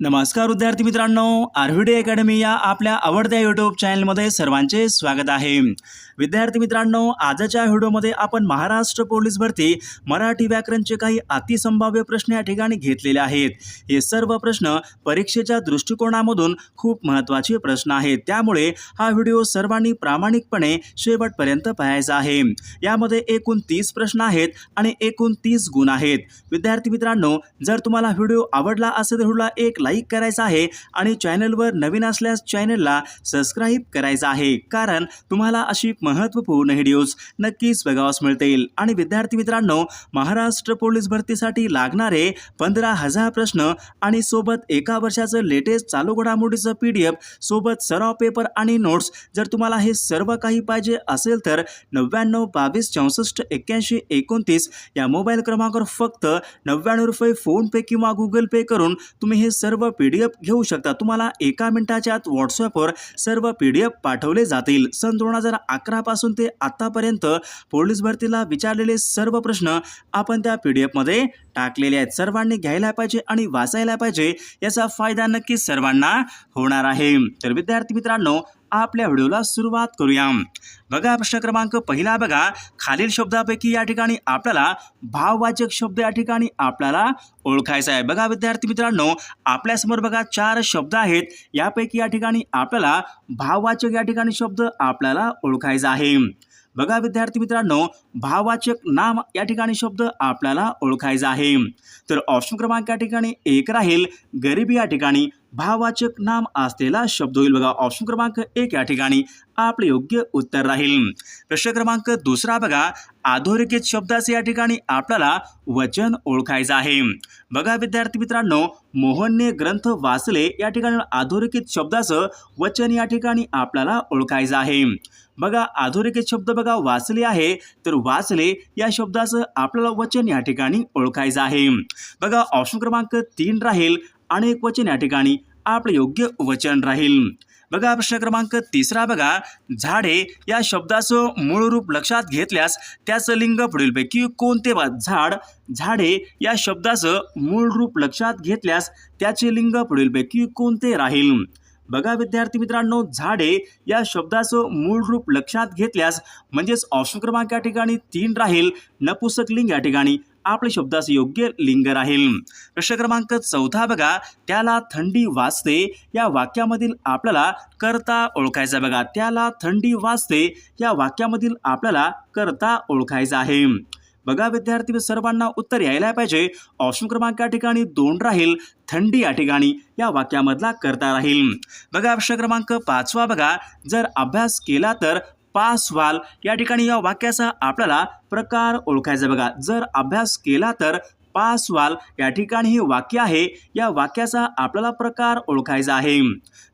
नमस्कार विद्यार्थी मित्रांनो आरव्हीडी अकॅडमी या आपल्या आवडत्या यूट्यूब चॅनलमध्ये सर्वांचे स्वागत आहे. विद्यार्थी मित्रांनो आजच्या व्हिडिओमध्ये आपण महाराष्ट्र पोलीस भरती मराठी व्याकरणचे काही अतिसंभाव्य प्रश्न या ठिकाणी घेतलेले आहेत. हे सर्व प्रश्न परीक्षेच्या दृष्टिकोनामधून खूप महत्त्वाचे प्रश्न आहेत. त्यामुळे हा व्हिडिओ सर्वांनी प्रामाणिकपणे शेवटपर्यंत पाहायचा आहे. यामध्ये एकूण तीस प्रश्न आहेत आणि एकूण तीस गुण आहेत. विद्यार्थी मित्रांनो जर तुम्हाला व्हिडिओ आवडला असेल तर व्हिडिओला एक लाईक करायचा आहे आणि चॅनलवर नवीन असल्यास चॅनलला सबस्क्राईब करायचं आहे. कारण तुम्हाला अशी महत्त्वपूर्ण व्हिडिओज नक्कीच बघावास मिळतील. आणि विद्यार्थी मित्रांनो महाराष्ट्र पोलीस भरतीसाठी लागणारे पंधरा हजार प्रश्न आणि सोबत एका वर्षाचं लेटेस्ट चालू घडामोडीचं पी डी एफ सोबत सराव पेपर आणि नोट्स जर तुम्हाला हे सर्व काही पाहिजे असेल तर नव्याण्णव बावीस चौसष्ट एक्क्याऐंशी एकोणतीस या मोबाईल क्रमांकावर फक्त नव्याण्णव रुपये फोनपे किंवा गुगल पे करून तुम्ही हे सर्व पी डी एफ घेऊ शकता. तुम्हाला एका मिनिटाच्या आत व्हॉट्सअपवर सर्व पी डी एफ पाठवले जातील. सन दोन हजार अकरापासून ते आत्तापर्यंत पोलीस भरतीला विचारलेले सर्व प्रश्न आपण त्या पी डी एफमध्ये टाकलेले आहेत. सर्वांनी घ्यायला पाहिजे आणि वाचायला पाहिजे याचा फायदा नक्कीच सर्वांना होणार आहे. तर विद्यार्थी मित्रांनो आपल्या व्हिडिओला सुरुवात करूया. बघा प्रश्न क्रमांक पहिला बघा. खालील शब्दापैकी या ठिकाणी आपल्याला भाववाचक शब्द या ठिकाणी आपल्याला ओळखायचा आहे. बघा विद्यार्थी मित्रांनो आपल्यासमोर बघा चार शब्द आहेत. यापैकी या ठिकाणी आपल्याला भाववाचक या ठिकाणी शब्द आपल्याला ओळखायचा आहे. बघा विद्यार्थी मित्रांनो भाववाचक नाम या ठिकाणी शब्द आपल्याला ओळखायचा आहे. तर ऑप्शन क्रमांक या ठिकाणी एक राहील गरिबी या ठिकाणी भाववाचक नाम असलेला शब्द होईल. बघा ऑप्शन क्रमांक एक या ठिकाणी. आपले योग्य उत्तर राहील. प्रश्न क्रमांक दुसरा बघा. अधोरेखित शब्दाचे या ठिकाणी आपल्याला वचन ओळखायचं आहे. बघा विद्यार्थी मित्रांनो मोहनने ग्रंथ वाचले या ठिकाणी अधोरेखित शब्दाचं वचन या ठिकाणी आपल्याला ओळखायचं आहे. बघा अधोरेखित शब्द बघा वाचले आहे तर वाचले या शब्दाचं आपल्याला वचन या ठिकाणी ओळखायचं आहे. बघा ऑप्शन क्रमांक तीन राहील अनेक वचन या ठिकाणी आपलं योग्य वचन राहील. बघा प्रश्न क्रमांक तिसरा बघा. झाडे या शब्दाचं मूळ रूप लक्षात घेतल्यास त्याचं लिंग पुढीलपैकी कोणते बा झाड झाडे या शब्दाचं मूळ रूप लक्षात घेतल्यास त्याचे लिंग पुढीलपैकी कोणते राहील? बघा विद्यार्थी मित्रांनो झाडे या शब्दाचं मूळ रूप लक्षात घेतल्यास म्हणजेच ऑप्शन क्रमांक या ठिकाणी तीन राहील. नपुसक लिंग या ठिकाणी. आपले शब्दास योग्य लिंग राहील. प्रश्न क्रमांक चौथा बघा. त्याला थंडी वाजते. या वाक्यामधील आपल्याला करता ओळखायचा बघा. त्याला थंडी वाजते. या वाक्यामधील आपल्याला करता ओळखायचा आहे. बघा विद्यार्थी सर्वांना उत्तर यायला पाहिजे. ऑप्शन क्रमांक या ठिकाणी दोन राहील. थंडी या ठिकाणी या वाक्यामधला करता राहील. बघा प्रश्न क्रमांक पाचवा बघा. जर अभ्यास केला तर पास व्हाल या ठिकाणी या वाक्याचा आपल्याला प्रकार ओळखायचा बघा जर अभ्यास केला तर पास व्हाल या ठिकाणी हे वाक्य आहे. या वाक्याचा आपल्याला प्रकार ओळखायचा आहे.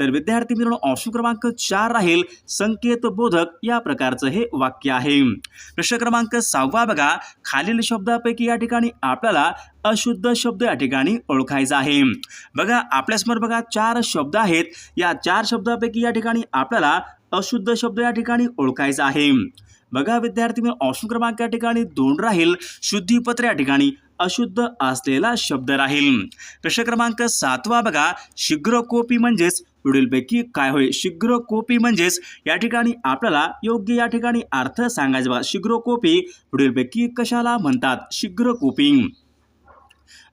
तर विद्यार्थी मित्रांनो ऑप्शन क्रमांक चार राहील. संकेत बोधक या प्रकारचं हे वाक्य आहे. प्रश्न क्रमांक सहावा बघा. खालील शब्दापैकी या ठिकाणी आपल्याला अशुद्ध शब्द या ठिकाणी ओळखायचा आहे. बघा आपल्यासमोर बघा चार शब्द आहेत. या चार शब्दापैकी या ठिकाणी आपल्याला अशुद्ध शब्द या ठिकाणी ओळखायचा आहे. बघा विद्यार्थी मी ऑप्शन क्रमांक या ठिकाणी दोन राहील. शुद्धीपत्र या ठिकाणी अशुद्ध असलेला शब्द राहील. प्रश्न क्रमांक सातवा बघा. शीघ्रकोपी म्हणजेच पुढीलपैकी काय होय शीघ्रकोपी म्हणजेच या ठिकाणी आपल्याला योग्य या ठिकाणी अर्थ सांगायचा बघा. शीघ्रकोपी पुढीलपैकी कशाला म्हणतात? शीघ्रकोपी.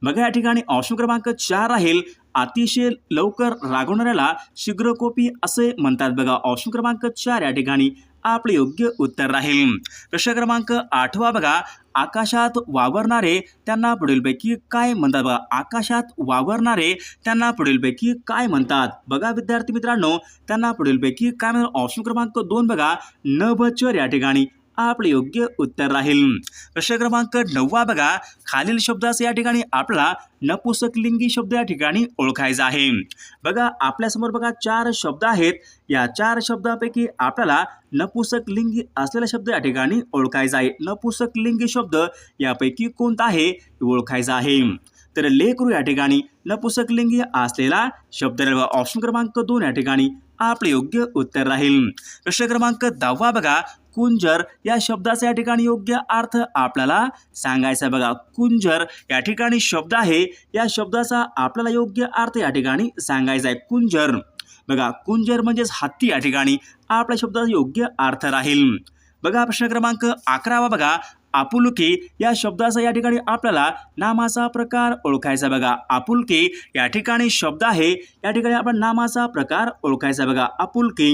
बघा या ठिकाणी ऑप्शन क्रमांक चार राहील. अतिशय लवकर रागवणाऱ्याला शीघ्रकोपी असे म्हणतात बघा. ऑप्शन क्रमांक चार या ठिकाणी. आपले योग्य उत्तर राहील. प्रश्न क्रमांक आठवा बघा. आकाशात वावरणारे त्यांना पुढीलपैकी काय म्हणतात बघा? आकाशात वावरणारे त्यांना पुढीलपैकी काय म्हणतात? बघा विद्यार्थी मित्रांनो त्यांना पुढीलपैकी काय म्हणतात? ऑप्शन क्रमांक दोन बघा. नभचर या ठिकाणी. आपले योग्य उत्तर राहील. प्रश्न क्रमांक नववा बघा. खालील शब्दास या ठिकाणी आपला नपुसकलिंगी शब्द या ठिकाणी ओळखायचा आहे. बघा आपल्यासमोर बघा चार शब्द आहेत. या चार शब्दापैकी आपल्याला नपुसकलिंगी असलेला शब्द या ठिकाणी ओळखायचा आहे. नपुसकलिंगी शब्द यापैकी कोणता आहे? ओळखायचा आहे. तर लेकरू या ठिकाणी. नपुसकलिंगी असलेला शब्द ऑप्शन क्रमांक दोन या ठिकाणी आपले योग्य उत्तर राहील. प्रश्न क्रमांक दहावा बघा. कुंजर या शब्दाचा या ठिकाणी योग्य अर्थ आपल्याला सांगायचा बघा कुंजर या ठिकाणी शब्द आहे. या शब्दाचा आपल्याला योग्य अर्थ या ठिकाणी सांगायचा आहे. कुंजर. बघा कुंजर म्हणजेच हत्ती या ठिकाणी आपल्या शब्दाचा योग्य अर्थ राहील. बघा प्रश्न क्रमांक अकरावा बघा. आपुलकी या शब्दाचा या ठिकाणी आपल्याला नामाचा प्रकार ओळखायचा बघा आपुलकी या ठिकाणी शब्द आहे. या ठिकाणी आपण नामाचा प्रकार ओळखायचा बघा आपुलकी.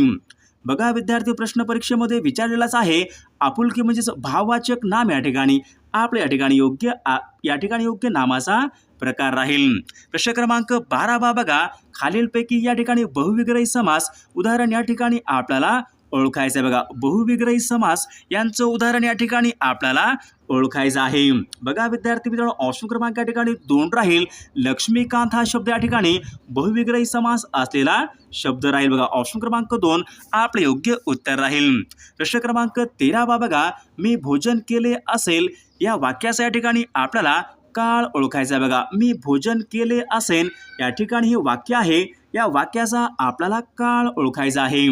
बघा विद्यार्थी प्रश्न परीक्षेमध्ये विचारलेलाच आहे आपुलकी म्हणजेच भाववाचक नाम या ठिकाणी आपल्या या ठिकाणी योग्य आ- या ठिकाणी योग्य नामाचा प्रकार राहील. प्रश्न क्रमांक बारा बा बघा खालीलपैकी या ठिकाणी बहुविग्रही समास उदाहरण या ठिकाणी आपल्याला ओळखायचं आहे बघा. बहुविग्रही समास यांचं उदाहरण या ठिकाणी आपल्याला ओळखायचं आहे. बघा विद्यार्थी मित्रांनो ऑप्शन क्रमांक या ठिकाणी दोन राहील. लक्ष्मीकांत हा शब्द या ठिकाणी बहुविग्रही समास असलेला शब्द राहील. बघा ऑप्शन क्रमांक दोन आपले योग्य उत्तर राहील. प्रश्न क्रमांक तेरा बा बघा मी भोजन केले असेल या वाक्याचा या ठिकाणी आपल्याला काळ ओळखायचा आहे. बघा मी भोजन केले असेल या ठिकाणी हे वाक्य आहे या वाक्याचा आपल्याला काळ ओळखायचा आहे.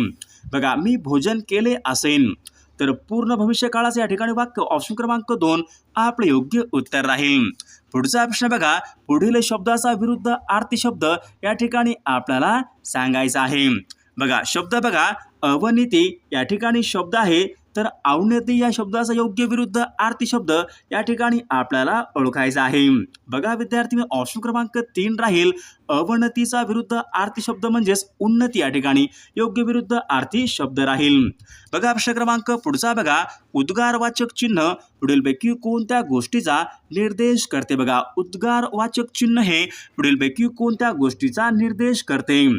बघा मी भोजन केले असेल तर पूर्ण भविष्यकाळाचं या ठिकाणी वाक्य ऑप्शन क्रमांक दोन आपले योग्य उत्तर राहील. पुढचा प्रश्न बघा पुढील शब्दाचा विरुद्ध आरती शब्द या ठिकाणी आपल्याला सांगायचा आहे. बघा शब्द बघा अवनीती या ठिकाणी शब्द आहे तर अवनती या शब्दाचा योग्य विरुद्ध आरती शब्द या ठिकाणी आपल्याला ओळखायचा आहे. बघा विद्यार्थी ऑप्शन क्रमांक तीन राहील. अवनतीचा विरुद्ध आरती शब्द म्हणजेच उन्नती या ठिकाणी योग्य विरुद्ध आरती शब्द राहील. बघा प्रश्न क्रमांक पुढचा बघा. उद्गारवाचक चिन्ह. पुढीलपैकी कोणत्या गोष्टीचा निर्देश करते बघा. उद्गारवाचक चिन्ह हे पुढीलपैकी कोणत्या गोष्टीचा निर्देश करते?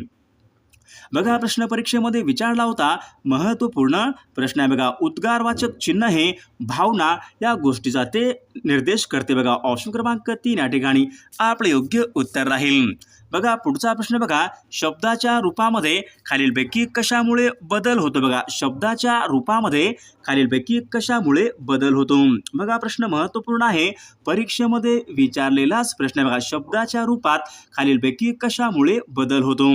बघा प्रश्न परीक्षेमध्ये विचारला होता महत्त्वपूर्ण प्रश्न आहे बघा. उद्गारवाचक चिन्ह हे भावना या गोष्टीचा ते निर्देश करते बघा. ऑप्शन क्रमांक तीन या ठिकाणी आपले योग्य उत्तर राहील. बघा पुढचा प्रश्न बघा. शब्दाच्या रूपामध्ये खालीलपैकी कशामुळे बदल होतो बघा? शब्दाच्या रूपामध्ये खालीलपैकी कशामुळे बदल होतो? बघा प्रश्न महत्त्वपूर्ण आहे. परीक्षेमध्ये विचारलेलाच प्रश्न बघा. शब्दाच्या रूपात खालीलपैकी कशामुळे बदल होतो?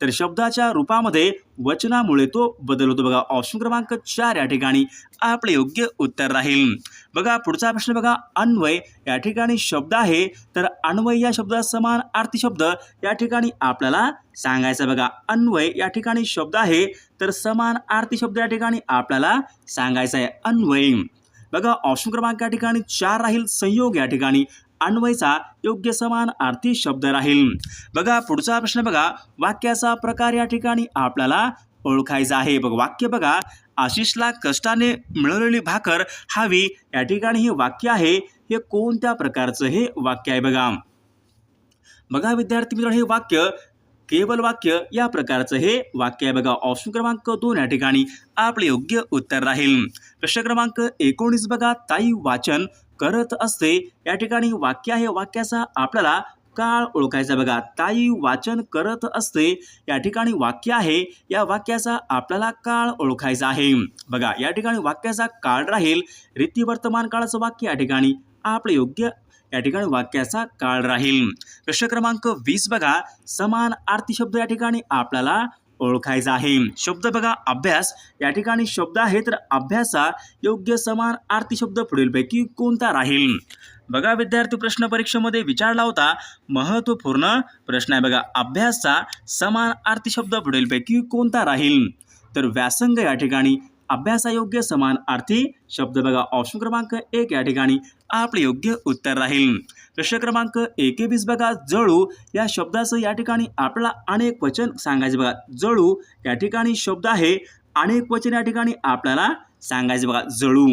तर शब्दाच्या रूपामध्ये वचनामुळे तो बदल होतो. बघा ऑप्शन क्रमांक चार या ठिकाणी आपले योग्य उत्तर राहील. बघा पुढचा प्रश्न बघा अन्वय या ठिकाणी शब्द आहे. तर अन्वय या शब्दात समान आरती शब्द या ठिकाणी आपल्याला सांगायचा बघा अन्वय या ठिकाणी शब्द आहे. तर समान आरती शब्द या ठिकाणी आपल्याला सांगायचा आहे अन्वय. बघा ऑप्शन क्रमांक या ठिकाणी चार राहील. संयोग या ठिकाणी अन्वयचा योग्य समान आर्थिक शब्द राहील. बघा पुढचा प्रश्न बघा. वाक्याचा प्रकार या ठिकाणी आपल्याला ओळखायचा आहे. बघ वाक्य बघा. आशिषला कष्टाने मिळवलेली भाकर हवी या ठिकाणी हे वाक्य आहे. हे कोणत्या प्रकारचं हे वाक्य आहे बघा. बघा विद्यार्थी मित्रांनो हे वाक्य केवल वाक्य या प्रकारचं हे वाक्य आहे. बघा ऑप्शन क्रमांक दोन या ठिकाणी आपले योग्य उत्तर राहील. प्रश्न क्रमांक एकोणीस बघा ताई वाचन करत असते. या ठिकाणी वाक्य आहे वाक्याचा आपल्याला काळ ओळखायचा बघा ताई वाचन करत असते. या ठिकाणी वाक्य आहे या वाक्याचा आपल्याला काळ ओळखायचा आहे. बघा या ठिकाणी वाक्याचा काळ राहील. रीती वर्तमान काळाचं वाक्य या ठिकाणी आपले योग्य या ठिकाणी वाक्याचा काळ राहील. प्रश्न क्रमांक वीस बघा. समान आरती शब्द या ठिकाणी आपल्याला ओळखायचा आहे. शब्द बघा अभ्यास. या ठिकाणी शब्द आहे तर अभ्यासा योग्य समान आरती शब्द पुढीलपैकी कोणता राहील? बघा विद्यार्थी प्रश्न परीक्षेमध्ये विचारला होता. महत्त्वपूर्ण प्रश्न आहे बघा अभ्यासचा समान आरती शब्द पुढीलपैकी कोणता राहील? तर व्यासंग या ठिकाणी अभ्यासायोग्य समान अर्थी शब्द बघा ऑप्शन क्रमांक एक या ठिकाणी. आपले योग्य उत्तर राहील. प्रश्न क्रमांक एकेवीस बघा जळू या शब्दाचं या ठिकाणी आपल्याला अनेक वचन सांगायचे बघा. जळू या ठिकाणी शब्द आहे अनेक वचन या ठिकाणी आपल्याला सांगायचे बघा जळू.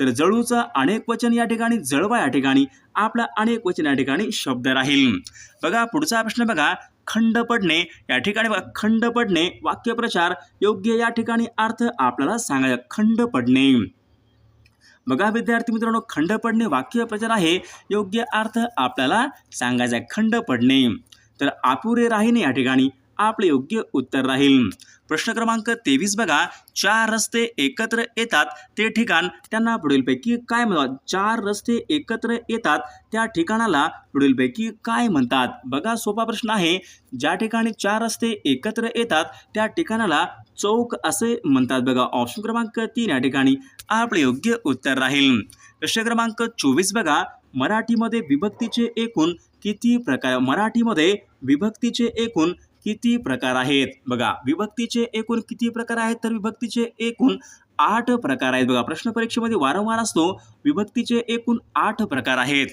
तर जळूचं अनेक वचन या ठिकाणी जळवा या ठिकाणी आपला अनेक वचन या ठिकाणी शब्द राहील. बघा पुढचा प्रश्न बघा. खंड पडणे या ठिकाणी खंड पडणे वाक्यप्रचार योग्य या ठिकाणी अर्थ आपल्याला सांगायचा. खंड पडणे. बघा विद्यार्थी मित्रांनो खंड पडणे वाक्यप्रचार आहे योग्य अर्थ आपल्याला सांगायचा आहे. खंड पडणे. तर अपुरे राहीने या ठिकाणी. आपले योग्य उत्तर राहील. प्रश्न क्रमांक तेवीस बघा. चार रस्ते एकत्र येतात ते ठिकाण त्यांना पुढीलपैकी काय म्हणतात? चार रस्ते एकत्र येतात त्या ठिकाणाला पुढीलपैकी काय म्हणतात? बघा सोपा प्रश्न आहे. ज्या ठिकाणी चार रस्ते एकत्र येतात त्या ठिकाणाला चौक असे म्हणतात बघा. ऑप्शन क्रमांक तीन या ठिकाणी आपले योग्य उत्तर राहील. प्रश्न क्रमांक चोवीस बघा. मराठीमध्ये विभक्तीचे एकूण किती प्रकार? मराठीमध्ये विभक्तीचे एकूण किती प्रकार आहेत? बघा विभक्तीचे एकूण किती प्रकार आहेत? तर विभक्तीचे एकूण आठ प्रकार आहेत. बघा प्रश्न परीक्षेमध्ये वारंवार असतो विभक्तीचे एकूण आठ प्रकार आहेत.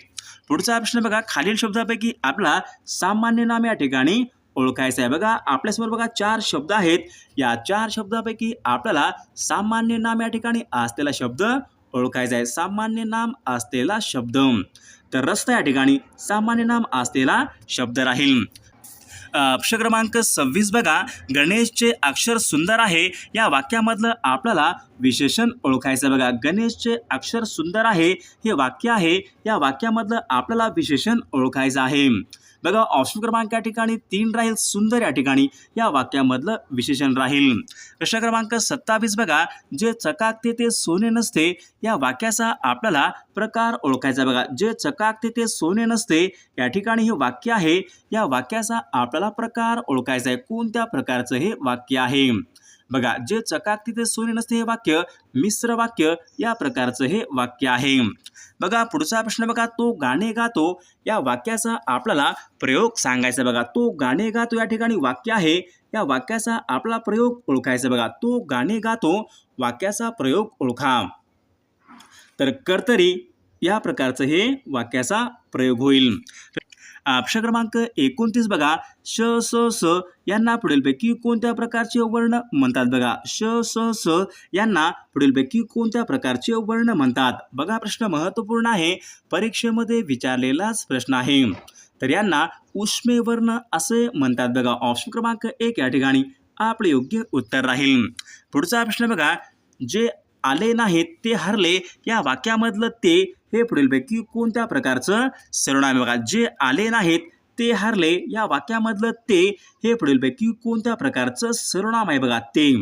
पुढचा प्रश्न बघा खालील शब्दापैकी आपला सामान्य नाम या ठिकाणी ओळखायचं आहे. बघा आपल्यासमोर बघा चार शब्द आहेत. या चार शब्दापैकी आपल्याला सामान्य नाम या ठिकाणी असलेला शब्द ओळखायचा आहे. सामान्य नाम असलेला शब्द. तर रस्ता या ठिकाणी सामान्य नाम असलेला शब्द राहील. अ, क्रमांक सव्वीस बघा. गणेशचे अक्षर सुंदर आहे. या वाक्यामधलं आपल्याला विशेषण ओळखायचं बघा. गणेशचे अक्षर सुंदर आहे हे वाक्य आहे. या वाक्यामधलं आपल्याला विशेषण ओळखायचं आहे. बघा ऑप्शन क्रमांक या ठिकाणी तीन राहील सुंदर या ठिकाणी. या वाक्यामधलं विशेषण राहील. प्रश्न क्रमांक सत्तावीस बघा जे चकाकते ते सोने नसते या वाक्याचा आपल्याला प्रकार ओळखायचा बघा. जे चकाकते ते सोने नसते या ठिकाणी हे वाक्य आहे. या वाक्याचा आपल्याला प्रकार ओळखायचा आहे. कोणत्या प्रकारचं हे वाक्य आहे? बघा जे चकाक तिथे सोने नसते हे वाक्य मिश्र वाक्य या प्रकारचं हे वाक्य आहे. बघा पुढचा प्रश्न बघा तो गाणे गातो या वाक्याचा आपल्याला प्रयोग सांगायचा बघा. तो गाणे गातो या ठिकाणी वाक्य आहे या वाक्याचा आपला प्रयोग ओळखायचा बघा. तो गाणे गातो वाक्याचा प्रयोग ओळखा. तर कर्तरी या प्रकारचं हे वाक्याचा प्रयोग होईल. प्रश्न क्रमांक एकोणतीस बघा. श स स यांना पुढीलपैकी कोणत्या प्रकारचे वर्ण म्हणतात बघा. श स स यांना पुढीलपैकी कोणत्या प्रकारचे वर्ण म्हणतात? बघा प्रश्न महत्त्वपूर्ण आहे. परीक्षेमध्ये विचारलेलाच प्रश्न आहे. तर यांना उष्मे वर्ण असे म्हणतात बघा. ऑप्शन क्रमांक एक या ठिकाणी आपले योग्य उत्तर राहील. पुढचा प्रश्न बघा. जे आले नाहीत ते हरले. या वाक्यामधलं ते हे पुढीलपैकी कोणत्या प्रकारचं? सर्वनाम आहे बघा. जे आले नाहीत ते हरले. या वाक्यामधलं ते हे पुढीलपैकी कोणत्या प्रकारचं सर्वनाम आहे बघा? ते.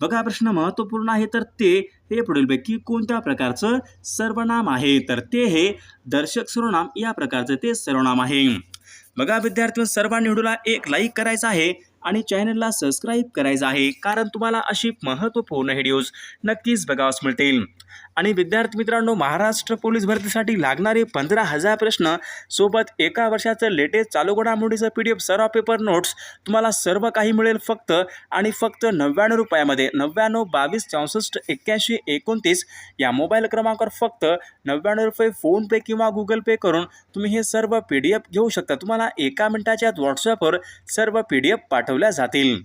बघा प्रश्न महत्त्वपूर्ण आहे तर ते हे पुढीलपैकी कोणत्या प्रकारचं सर्वनाम आहे? तर ते हे दर्शक सर्वनाम या प्रकारचं ते सर्वनाम आहे. बघा विद्यार्थी सर्वांनी व्हिडिओला एक लाईक करायचा आहे. आणि चॅनलला सबस्क्राईब करायचं आहे कारण तुम्हाला अशी महत्त्वपूर्ण व्हिडिओज नक्कीच बघावास मिळतील. आणि विद्यार्थी मित्रांनो महाराष्ट्र पोलीस भरतीसाठी लागणारे पंधरा हजार प्रश्न सोबत एका वर्षाचं लेटेस्ट चालू घडामोडीचं पी डी एफ सर्व पेपर नोट्स तुम्हाला सर्व काही मिळेल फक्त आणि फक्त नव्याण्णव रुपयामध्ये नव्याण्णव बावीस चौसष्ट एक्क्याऐंशी एकोणतीस या मोबाईल क्रमांकावर फक्त नव्याण्णव रुपये फोनपे किंवा गुगल पे करून तुम्ही हे सर्व पी डी एफ घेऊ शकता. तुम्हाला एका मिनिटाच्या व्हॉट्सअपवर सर्व पी डी एफ पाठवल्या जातील.